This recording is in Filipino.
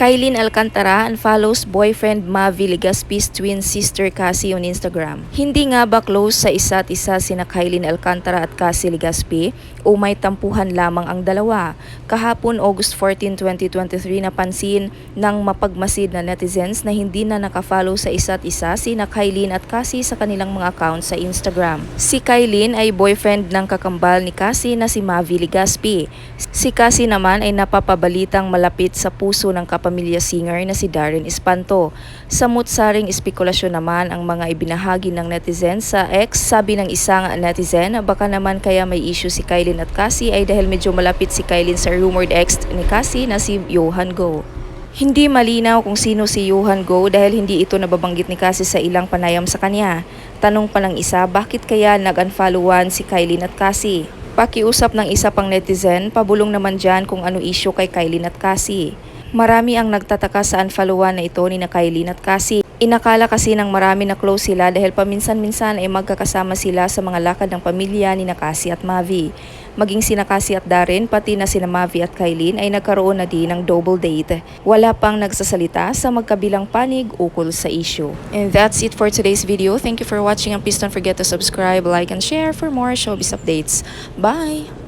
Kailin Alcantara unfollows boyfriend Mavi Legaspi's twin sister Cassie on Instagram. Hindi nga ba close sa isa't isa sina Kailin Alcantara at Cassie Legaspi o may tampuhan lamang ang dalawa? Kahapon August 14, 2023 napansin ng mapagmasid na netizens na hindi na nakafollow sa isa't isa sina Kailin at Cassie sa kanilang mga accounts sa Instagram. Si Kailin ay boyfriend ng kakambal ni Cassie na si Mavi Legaspi. Si Cassie naman ay napapabalitang malapit sa puso ng kapamilya singer na si Darren Espanto. Sa mutsaring espekulasyon naman ang mga ibinahagi ng netizen sa ex, sabi ng isang netizen, baka naman kaya may issue si Kylie at Cassie ay dahil medyo malapit si Kylie sa rumored ex ni Cassie na si Johan Go. Hindi malinaw kung sino si Johan Go dahil hindi ito nababanggit ni Cassie sa ilang panayam sa kanya. Tanong pa ng isa, bakit kaya nag-unfollowan si Kylie at Cassie? Pakiusap ng isa pang netizen, pabulong naman dyan kung ano issue kay Kylie at Cassie. Marami ang nagtataka sa unfollowan na ito ni na Kylie at Cassie. Inakala kasi ng marami na close sila dahil paminsan-minsan ay magkakasama sila sa mga lakad ng pamilya ni na Cassie at Mavi. Maging sina Cassie at Darren, pati na sina Mavi at Kylie ay nagkaroon na din ng double date. Wala pang nagsasalita sa magkabilang panig ukol sa issue. And that's it for today's video. Thank you for watching and please don't forget to subscribe, like, and share for more showbiz updates. Bye!